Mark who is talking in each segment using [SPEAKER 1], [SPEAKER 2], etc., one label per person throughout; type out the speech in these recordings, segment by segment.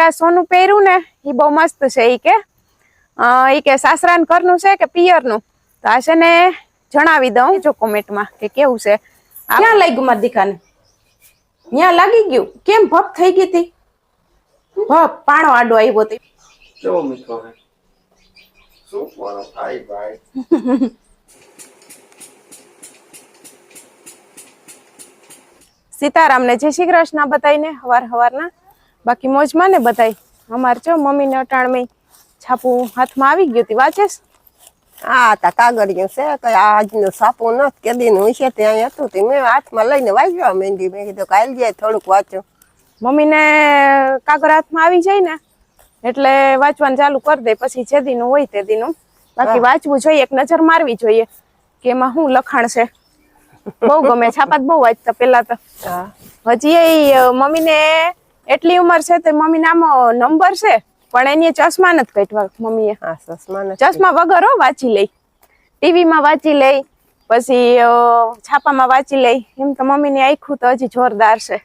[SPEAKER 1] કે આ સોનું પહેર્યું ને એ બહુ મસ્ત છે એ કે. એ કે સાસરાન ઘરનું છે કે પિયરનું? તો આ છે ને જણાવી દઉં જો કોમેન્ટમાં કે કેવું છે. ક્યાં લાગ્યું મારી દીકાને ત્યાં લાગી ગયું? કેમ ભપ થઈ ગઈ હતી? ભપ પાણો આડો આવ્યો હતી.
[SPEAKER 2] શું ભાઈ?
[SPEAKER 1] સીતારામને જય શ્રી કૃષ્ણ બતાવીને હવાર હવારના. બાકી મોજમાં ને બધાય. અમારે જો મમ્મીને અટાણમાં છાપું હાથમાં આવી ગયું હતી વાંચેસ
[SPEAKER 3] આ તા કાગળિયું છે કે આજનું સાપું નથી કેદી છે ત્યાં હતું તે. મેં હાથમાં લઈને વાંચવા માંડી મેં કીધું કાલ જાય થોડુંક વાંચું.
[SPEAKER 1] મમ્મીને કાગળ હાથમાં આવી જાય ને એટલે વાંચવાનું ચાલુ કરી દે. પછી જે દીનું હોય તે દીનું. બાકી વાંચવું જોઈએ એક નજર મારવી જોઈએ કે એમાં શું લખાણ છે. બહુ ગમે. છાપાત બહુ વાંચતા પેલા તો. હજી એ મમ્મીને એટલી ઉંમર છે તે મમ્મી નામો નંબર છે પણ એની ચશ્મા નથી કાઢવા મમ્મીએ.
[SPEAKER 3] નથી
[SPEAKER 1] ચશ્મા વગર હો વાંચી લઈ. ટીવીમાં વાંચી લઈ પછી છાપામાં વાંચી લઈ. એમ તો મમ્મીની આખું તો હજી જોરદાર છે.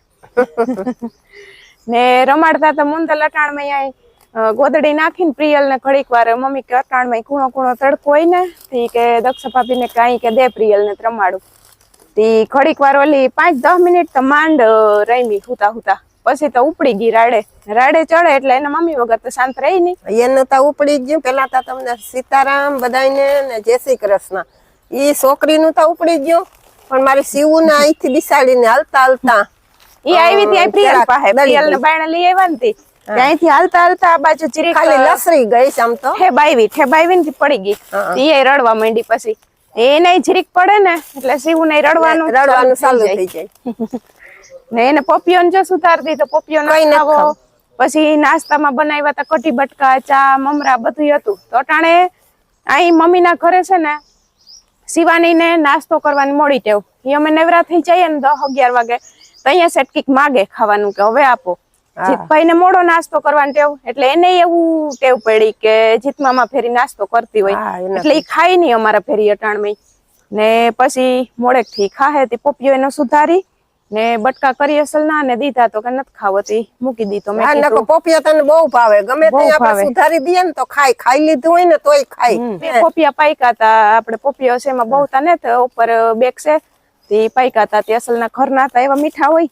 [SPEAKER 1] ને રમાડતા તો મુંદલ અટાણમાં ગોદડી નાખીને પ્રિયલ ને ઘડીક વાર મમ્મી કે અટાણમાં કૂણો કૂણો તડકો હોય ને તી કે દક્ષ ભાભીને કાંઈ કે દે પ્રિયલ ને રમાડું. તી ઘડીક વાર ઓલી પાંચ દસ મિનિટ તો માંડ રમી હુતા હુતા. પછી તો ઉપડી ગઈ રાડે. રાડે ચડે એટલે એના મમ્મી વગર તો શાંત રહી નહીં.
[SPEAKER 3] એનું તો ઉપડી ગયું. પેલા તો તમને સીતારામ બધાને ને જય શ્રી કૃષ્ણ. એ છોકરીનું તો ઉપડી ગયું. પણ મારી શિવું ને અહીંથી બિસાડીને હાલતા હાલતા
[SPEAKER 1] એ આવી હતી પ્રિયલ પાસે. પ્રિયલ ને. બાયણે લઈ આવવાની ત્યાંથી હાલતા હાલતા આ બાજુ ચીરી
[SPEAKER 3] ખાલી લસરી ગઈ છે આમ તો.
[SPEAKER 1] ઠેબાવી ઠેબાવી ને પડી ગઈ. ઈ એ રડવા માંડી પછી. એને જીરીક પડે ને એટલે શિવ ને રડવાનું
[SPEAKER 3] રડવાનું ચાલુ
[SPEAKER 1] થઈ જાય. ને એને પોપિયોન જો સુધારતી તો પપિયો
[SPEAKER 3] કઈ
[SPEAKER 1] ખાવો. પછી નાસ્તામાં બનાવ્યા હતા કઢી બટકા ચા મમરા બધું હતું. તો અટાણે અહીં મમ્મીના ઘરે છે ને શિવાની ને નાસ્તો કરવાની મોડી ટેવ. એ અમે નવરા થઈ જઈએ ને દસ અગિયાર વાગે તો અહીંયા સેટ કંઈક માગે ખાવાનું કે હવે આપો. જીતભાઈ ને મોડો નાસ્તો કરવાની ટેવ એટલે એને એવું ટેવ પડી કે જીતમામાં ફેરી નાસ્તો કરતી હોય. એટલે એ ખાય નહીં અમારા ફેરી અટાણમાં ને પછી મોડેકથી ખાહે તે પપિયો એનો સુધારી ને બટકા કરી અસલ ના ને દીધા તો કે નથી ખાવતી. મૂકી દીધો મેં
[SPEAKER 3] હા નકો પોપિયા તને બહુ ભાવે. ગમે તે આપણે સુધારી દઈએ ને તો ખાય. ખાઈ લીધું હોય ને તોય ખાય.
[SPEAKER 1] પોપિયા પાઈકા હતા આપણે પોપિયા છે એમાં બહુ તને તો ઉપર બેક છે. તે પાઈકા હતા તે અસલના ઘરના હતા એવા મીઠા હોય.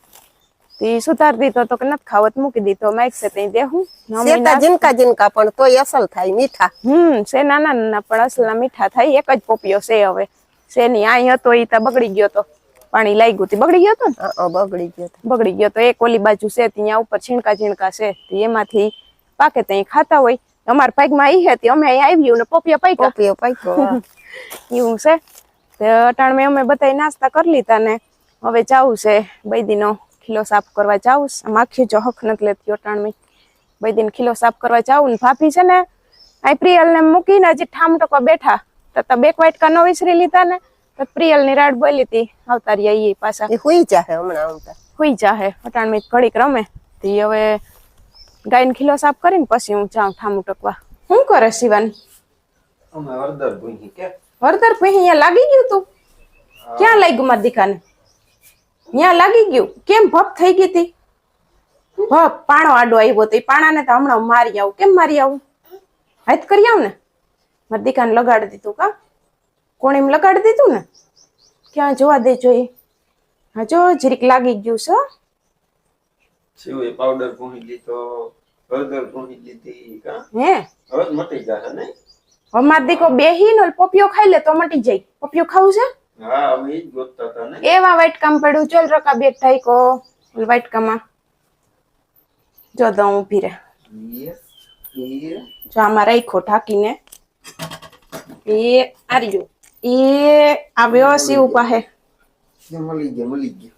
[SPEAKER 1] તે સુધાર દીધો તો કે નથી ખાવત મૂકી દીધો માઈક છે ત્યાં દેહું.
[SPEAKER 3] સેતા જીનકા જીનકા પણ તોય અસલ થાય મીઠા.
[SPEAKER 1] હમ છે નાના નાના પણ અસલના મીઠા થાય. એક જ પોપિયો છે હવે. સેની આય આઈ હતો ઈ તો બગડી ગયો તો. પાણી લાગ્યું તી બગડી ગયો તો ને?
[SPEAKER 3] બગડી ગયો.
[SPEAKER 1] બગડી ગયો તો એક ઓલી બાજુ છે ત્યાં ઉપર છીણકા છીણકા છે. તે એમાંથી પાકે ત્યાં ખાતા હોય. અમારા પાકમાં ઈ હતી અમે આવ્યું ને પોપિયા પાક
[SPEAKER 3] પોપિયો પાક્યો
[SPEAKER 1] એવું છે. અટાણ મેં અમે બધા નાસ્તા કરી લીધા ને હવે જવું છે. બૈદીનો ખીલો સાફ કરવા જાવું છે. માખી જો હક નથી લેતી અટાણ મેં બૈદીનો ખીલો સાફ કરવા જાવું ને ભાભી છે ને આ પ્રિયલ ને મૂકીને હજી ઠામ ટકો બેઠા. તો બેક વાટકા નો વિસરી લીધા ને. પ્રિયલની રાડ બોલી હતી આવતા રહ્યા ઈ પાછા.
[SPEAKER 3] એ હુઈ જાહે હમણાં આવતા
[SPEAKER 1] હુઈ જાહે અટાણ મેં ઘડીક રમે. તે હવે ગાયને ખીલો સાફ કરીને પછી હું જાઉં ઠામું ટકવા. શું કરે શિવાન?
[SPEAKER 2] અમે કે.
[SPEAKER 1] હળદર પછી અહીંયા લાગી ગયું તું? ક્યાં લાગ્યું મારી દીકાને? ત્યાં લાગી ગયું? કેમ ભપ થઈ ગઈ તી? ભપ પાણો આડો આવ્યો તો એ પાણાને તો હમણાં મારી આવું. કેમ મારી આવું? હાથ કરી આવું ને. મારી દીકાને લગાડી દીધું કા? કોણીમ લગાડી દીધું ને? ક્યાં જોવા દેજો એ. હા જો જરીક લાગી ગયું છે.
[SPEAKER 2] શિવે પાવડર ભૂંગી લીધો હળદર ભૂંગી લીધી કા?
[SPEAKER 1] હે?
[SPEAKER 2] હવે મટી જશે ને?
[SPEAKER 1] હવે દીકો બેહી ને પોપિયો ખાઈ લે તો મટી જાય. પોપિયો ખાવું છે?
[SPEAKER 2] હા અમે ઈ ગોતતા હતા ને.
[SPEAKER 1] એવા વાટકામ પડ્યું. ચલ રકા બે ઠાઈકો વાટકામાં જો દઉં ઊભી રહે. જો આમાં રાખ્યો ઢાંકીને. એ આર્યું. એ આવ્યો શિવ પાસે
[SPEAKER 2] મળી ગયો મળી ગયો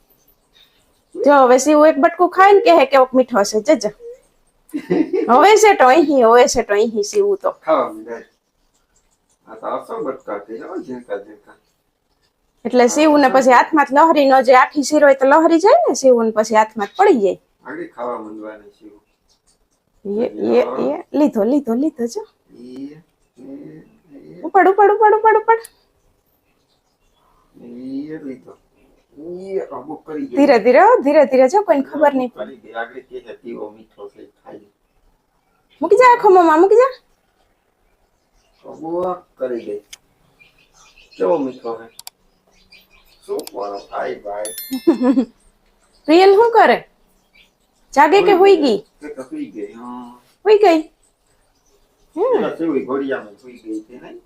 [SPEAKER 1] જો હવે શિવ એક બટકું ખાઈને કહે કેવોક મીઠો હશે જજ હવે છે તો અહીં હવે છે તો અહીં શિવ તો એટલે શિવ ને પછી હાથમાં લહરી નો જે આખી શીર હોય તો લહરી જાય ને શિવ ને પછી હાથમાં પડી જાય
[SPEAKER 2] આગળ ખાવા શિવ
[SPEAKER 1] લીધો લીધો લીધો જો ઉપાડ ઉપાડ ઉપાડ ઉપાડ ઉપાડ
[SPEAKER 2] ઈએ લીધો ઈએ અમુક કરી ગયો
[SPEAKER 1] ધીરે ધીરે ધીરે ધીરે જો કોઈને ખબર નહીં. પડે
[SPEAKER 2] કરી
[SPEAKER 1] મૂકી જા ખમોમાં મૂકી જા.
[SPEAKER 2] બહુ કરી દે કેવો મીઠો હે શું પણ ભાઈ ભાઈ?
[SPEAKER 1] પ્રિયલ શું કરે? જાગે કે હોઈ ગઈ?
[SPEAKER 2] કે તો સુઈ ગઈ હા.
[SPEAKER 1] હુઈ ગઈ? હમ.
[SPEAKER 2] ઘોડિયામાં સુઈ ગઈ હતી નહીં?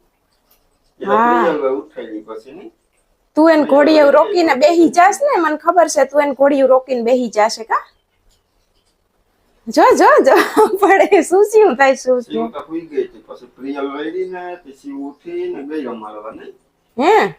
[SPEAKER 1] હા.
[SPEAKER 2] પ્રિયલ ઉઠાડી પછી નહીં?
[SPEAKER 1] તું એને ઘોડીયું રોકીને બેહી જાસ ને મને ખબર છે તું એને ઘોડીયું રોકીને બેહી જાશે કા? જો જો જો પડે શું શું થાય શું શું?
[SPEAKER 2] પછી ને
[SPEAKER 1] હે?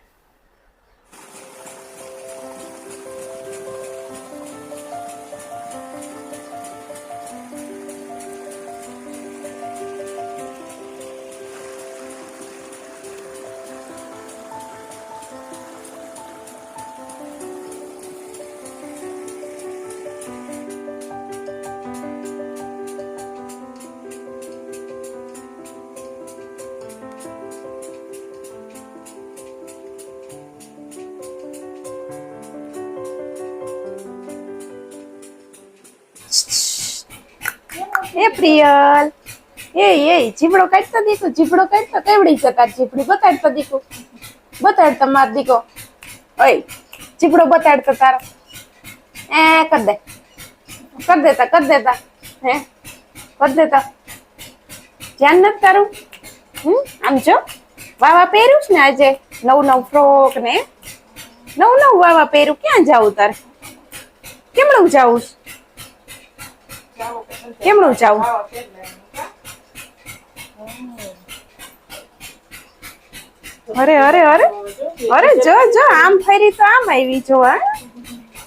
[SPEAKER 1] એ પ્રિયલ. એ એ જીબડો કાઢતો દીકો જીબડો કાઢતો, કેવડી તાર જીબડી બતાડતો દીકો બતાડતો માર દીકો ઓય જીબડો બતાડતો તારો. એ, કર દે. કર દેતા કર દેતા. હે? કર દેતા. ધ્યાન નથી તારું? હમ, આમ જો. વાવા પહેર્યું છે ને આજે? નવું નવું ફ્રોક ને? નવું નવું વાવા પહેર્યું. ક્યાં જાવું તારે? કેમણું જાવું છે? કેમનું ચાવું અરે અરે અરે અરે, જો જો, આમ ફરી તો આમ આવી જો,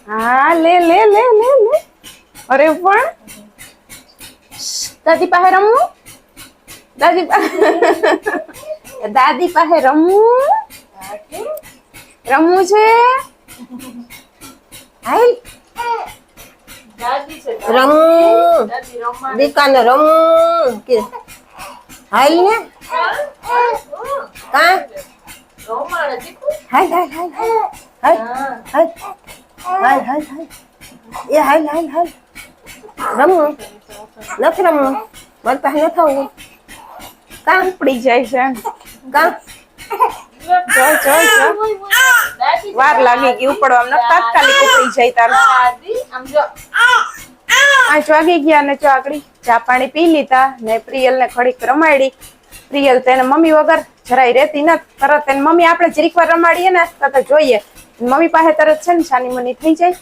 [SPEAKER 1] હા? લે લે લે લે લે. અરે, પણ. દાદી પાસે રમવું? દાદી દાદી પાસે રમવું? રમવું છે? હાલ
[SPEAKER 3] રમવું દીકાને રમું. કે હાલ ને? કા
[SPEAKER 1] હાલ હાલ હાલ હાલ.
[SPEAKER 3] હાલ. હાલ. હાલ હાલ એ હાલ હાલ હાલ. રમવું નથી રમું. મારી પાસે ન થવું. કા?
[SPEAKER 1] ઉપડી જાય છે
[SPEAKER 3] કા?
[SPEAKER 1] જો જો જો વાર લાગી ગઈ ઉપડવામાં તાત્કાલિક ઉપડી જાય તારું. પાંચ વાગી ગયા ને ચોકડી ચા પાણી પી લીધા ને પ્રિયલ ને ખડીક રમાડી. પ્રિયલ તેને મમ્મી વગર જરાય રહેતી નથી. તરત એને મમ્મી આપણે જરીક વાર રમાડીએ ને તો તો જોઈએ. મમ્મી પાસે તરત છે ને શાની મની થઈ જાય.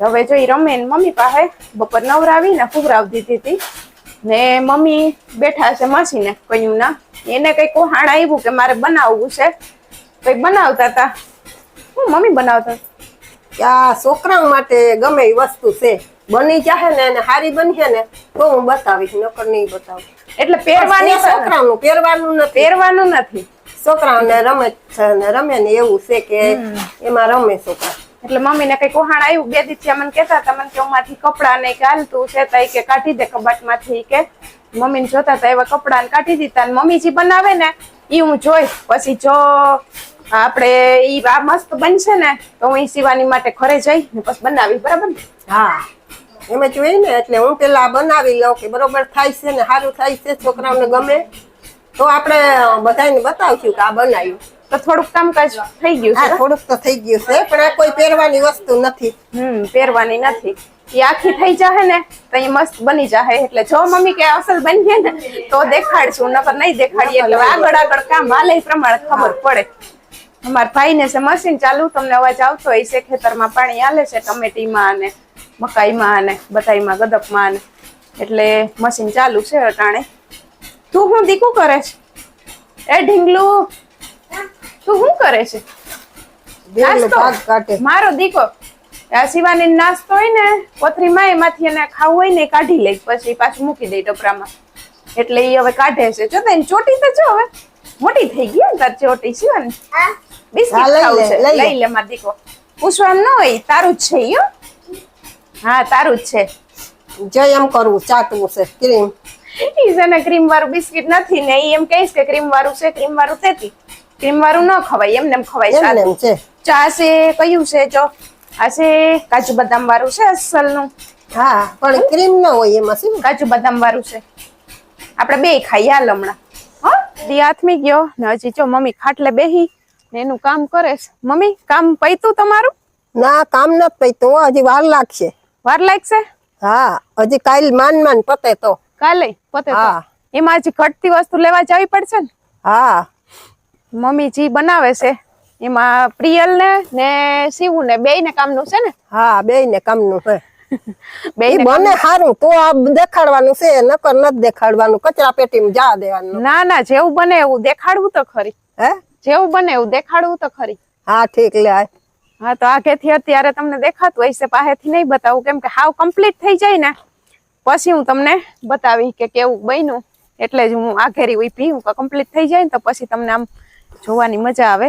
[SPEAKER 1] હવે જો રમે ને મમ્મી પાસે બપોર નવરાવી ને ફુગરાવ દીધી હતી. ને મમ્મી બેઠા છે માસીને કહ્યું ના. એને કઈ કોહાણ આવ્યું કે મારે બનાવવું છે. કઈ બનાવતા હતા હું મમ્મી બનાવતા?
[SPEAKER 3] આ છોકરાઓ માટે ગમે એ વસ્તુ છે. બની જાહે ને અને હારી બનશે ને તો હું બતાવીશ નકર નહીં બતાવું.
[SPEAKER 1] એટલે પહેરવાની
[SPEAKER 3] છોકરાનું પહેરવાનું નથી.
[SPEAKER 1] પહેરવાનું નથી.
[SPEAKER 3] છોકરાઓને રમે છે ને રમે ને એવું છે કે એમાં રમે છોકરા.
[SPEAKER 1] એટલે મમ્મી ને કઈ કોહાણ આવ્યું? બે દિવસ મને કેતા હતા મને કે ઓમાંથી કપડા ને ગાલતું છે તો કે કાઢી દે કબાટમાંથી કે. મમ્મી ને જોતા હતા એવા કપડા ને કાઢી દીધા મમ્મી જે બનાવે ને એ હું જોઈ પછી જો આપણે ઈ આ મસ્ત બનશે ને તો હું સીવાની માટે ઘરે જઈ ને પછી બનાવી બરાબર
[SPEAKER 3] હા. એમ જ હોય ને એટલે હું પેલા બનાવી લઉં કે બરોબર થાય છે ને સારું થાય છે છોકરાઓને ગમે. તો આપણે બધાને બતાવશું કે આ બનાવ્યું.
[SPEAKER 1] તો થોડુંક કામકાજ થઈ ગયું છે
[SPEAKER 3] થોડુંક તો થઈ ગયું છે પણ આ કોઈ પહેરવાની વસ્તુ નથી.
[SPEAKER 1] હમ પહેરવાની નથી. ઈ આખી થઈ જાહે ને તો એ મસ્ત બની જાહે. એટલે જો મમ્મી કે અસલ બની ને તો દેખાડશું નકર નહીં દેખાડીએ એટલે આગળ આગળ કામ હાલે પ્રમાણે ખબર પડે. અમારા ભાઈને છે મશીન ચાલુ તમને અવાજ આવતો હોય છે ખેતરમાં પાણી હાલે છે ટમેટીમાં અને મકાઈમાં અને બધાઈમાં ગદકમાં અને એટલે મશીન ચાલુ છે અટાણે. તું હું દીકું કરે છે? એ ઢીંગલું તું શું કરે છે? મારો દીકો આ શિવાની નાસ્તો હોય ને કોથરીમાં એમાંથી એને ખાવું હોય ને કાઢી લે પછી પાછું મૂકી દે ટપરામાં. એટલે એ હવે કાઢે છે. જો તો એની ચોટી તો જો હવે. મોટી થઈ ગઈ ને તાર ચોટી શિવાની. બિસ્કિટ ખાવું છે.
[SPEAKER 3] લઈ લે.
[SPEAKER 1] લઈ લે દીકો પૂછવાનું ન હોય તારું જ છે યો હા. તારું જ છે.
[SPEAKER 3] જય એમ કરવું ચાટવું છે ક્રીમ.
[SPEAKER 1] ઈ છે ક્રીમ વાળું બિસ્કિટ નથી ને ઈ એમ કહીશ કે ક્રીમ વાળું છે ક્રીમ વાળું તેથી ક્રીમ વાળું ન ખવાય એમને એમ ખવાય
[SPEAKER 3] છે.
[SPEAKER 1] ચા છે કયું છે જો? આ છે કાજુ બદામ વાળું છે અસલનું.
[SPEAKER 3] હા પણ ક્રીમ ન હોય એમાં શું
[SPEAKER 1] કાજુ બદામ વાળું છે. આપણે બે ખાઈએ હાલ હમણાં. હા દી હાથમી ગયો. ને હજી જો મમ્મી ખાટલે બેહી. ને એનું કામ કરે છે. મમ્મી કામ પૈતું તમારું?
[SPEAKER 3] ના કામ નથી પૈતું હજી વાર લાગશે.
[SPEAKER 1] વાર લાગશે?
[SPEAKER 3] હા હજી કાલ માન માન પતે તો.
[SPEAKER 1] કાલે પતે તો.
[SPEAKER 3] હા.
[SPEAKER 1] એમાં હજી ઘટતી વસ્તુ લેવા જવી પડશે ને?
[SPEAKER 3] હા.
[SPEAKER 1] મમ્મી જી બનાવે છે. એમાં પ્રિયલ ને ને શિવ ને બે ને કામનું છે ને?
[SPEAKER 3] હા બે ને કામનું છે.
[SPEAKER 1] બે
[SPEAKER 3] બને સારું તો આ દેખાડવાનું છે નકર નથી દેખાડવાનું કચરા પેટીમાં જા દેવાનું.
[SPEAKER 1] ના ના જેવું બને એવું દેખાડવું તો ખરી.
[SPEAKER 3] હે?
[SPEAKER 1] જેવું બને એવું દેખાડવું તો ખરી.
[SPEAKER 3] હા ઠીક લે
[SPEAKER 1] હા તો આગેથી અત્યારે તમને દેખાતું છે પાસેથી નહીં બતાવું કેમ કે હાવ કમ્પ્લીટ થઈ જાય ને. પછી હું તમને બતાવી કે કેવું બન્યું. એટલે જ હું આઘેરી ઊભી હું કમ્પ્લીટ થઈ જાય ને તો પછી તમને આમ જોવાની મજા આવે.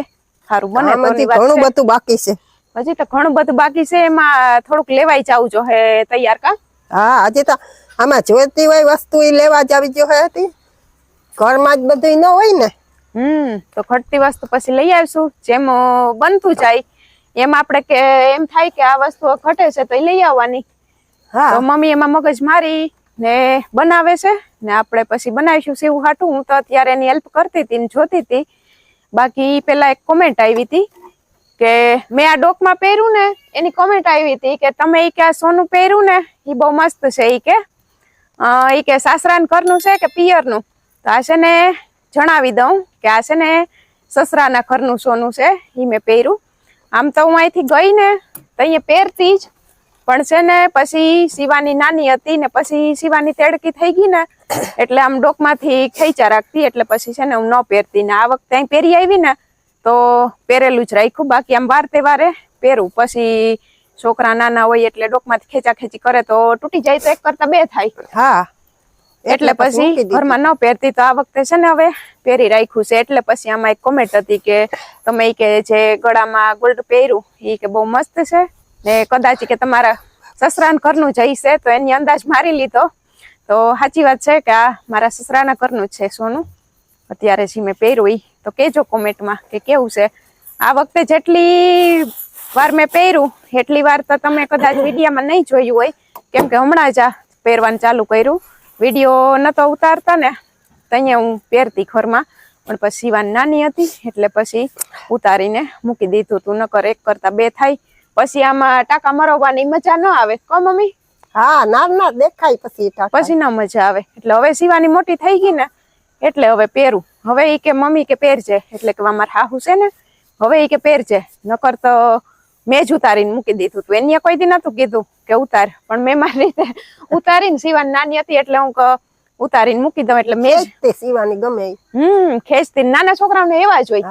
[SPEAKER 1] સારું બને
[SPEAKER 3] ઘણું બધું બાકી છે.
[SPEAKER 1] હજી તો ઘણું બધું બાકી છે એમાં થોડુંક લેવાઈ જાવું જો હે તૈયાર કા?
[SPEAKER 3] હા હજી તો આમાં જોતી હોય વસ્તુ લેવા જ આવી જો હતી ઘરમાં જ બધું ન હોય ને.
[SPEAKER 1] હમ તો ઘટતી વસ્તુ પછી લઈ આવીશું. જેમ બનતું જાય એમ આપણે કે એમ થાય કે આ વસ્તુ ઘટે છે તો એ લઈ આવવાની. તો
[SPEAKER 3] હા
[SPEAKER 1] મમ્મી એમાં મગજ મારી ને બનાવે છે ને આપણે પછી બનાવીશું. સેવું હાટું. હું તો અત્યારે એની હેલ્પ કરતી હતી ને જોતી હતી. બાકી પેલા એક કોમેન્ટ આવી હતી કે મેં આ ડોકમાં પહેર્યું ને એની કોમેન્ટ આવી હતી કે તમે એ કે આ સોનું પહેર્યું ને એ બહુ મસ્ત છે એ કે. એ કે સાસરાન ઘરનું છે કે પિયરનું? તો આ છે ને જણાવી દઉં કે આ છે ને સસરાના ઘરનું સોનું છે એ મેં પહેર્યું. આમ તો હું અહીંથી ગઈ ને તો અહીંયા પહેરતી જ. પણ છે ને પછી શિવાની નાની હતી ને પછી શિવાની તેડકી થઈ ગઈ ને એટલે આમ ડોકમાંથી ખેંચા રાખતી, એટલે પછી છે ને હું ન પહેરતી. ને આ વખતે અહીં પહેરી આવી ને તો પહેરેલું જ રાખ્યું. બાકી આમ વાર તહેવારે પહેરું. પછી છોકરા નાના હોય એટલે ડોકમાંથી ખેંચા ખેંચી કરે તો તૂટી જાય તો એક કરતા બે થાય.
[SPEAKER 3] હા.
[SPEAKER 1] એટલે પછી ઘરમાં ન પહેરતી તો આ વખતે છે ને હવે પહેરી રાખ્યું છે. એટલે પછી આમાં એક કોમેન્ટ હતી કે તમે કે જે ગળામાં ગોલ્ડ પહેર્યું એ કે બહુ મસ્ત છે. ને કદાચ કે તમારા સસરાના ઘરનું જઈ છે તો એની અંદાજ મારી લીધો. તો સાચી વાત છે કે આ મારા સસરાના ઘરનું છે સોનું. અત્યારે જે મેં પહેર્યું ઈ તો કેજો કોમેન્ટમાં કે કેવું છે. આ વખતે જેટલી વાર મેં પહેર્યું એટલી વાર તો તમે કદાચ વિડીયામાં નહીં જોયું હોય. કેમ કે હમણાં જ આ પહેરવાનું ચાલુ કર્યું. વીડિયો નતો ઉતારતા ને તો અહીંયા હું પહેરતી ઘરમાં. પણ પછી શિવાની નાની હતી એટલે પછી ઉતારીને મૂકી દીધું તું નકર એક કરતા બે થાય. પછી આમાં ટાંકા મરવવાની મજા ન આવે કો મમ્મી?
[SPEAKER 3] હા ના ના દેખાય પછી
[SPEAKER 1] પછી ના મજા આવે. એટલે હવે શિવાની મોટી થઈ ગઈ ને એટલે હવે પહેરું. હવે એ કે મમ્મી કે પહેરજે એટલે કે મારા હાહુ છે ને હવે એ કે પહેરજે. નકર તો મેં જ ઉતારીને મૂકી દીધું તું. એને કોઈ દી નતું કીધું કે ઉતાર. પણ મેં મારી રીતે ઉતારીને સીવાની નાની હતી એટલે હું ઉતારીને મૂકી દઉં. એટલે મેં
[SPEAKER 3] તે સીવાની ગમે
[SPEAKER 1] હમ ખેંચતી. નાના છોકરાઓને એવા જ હોય.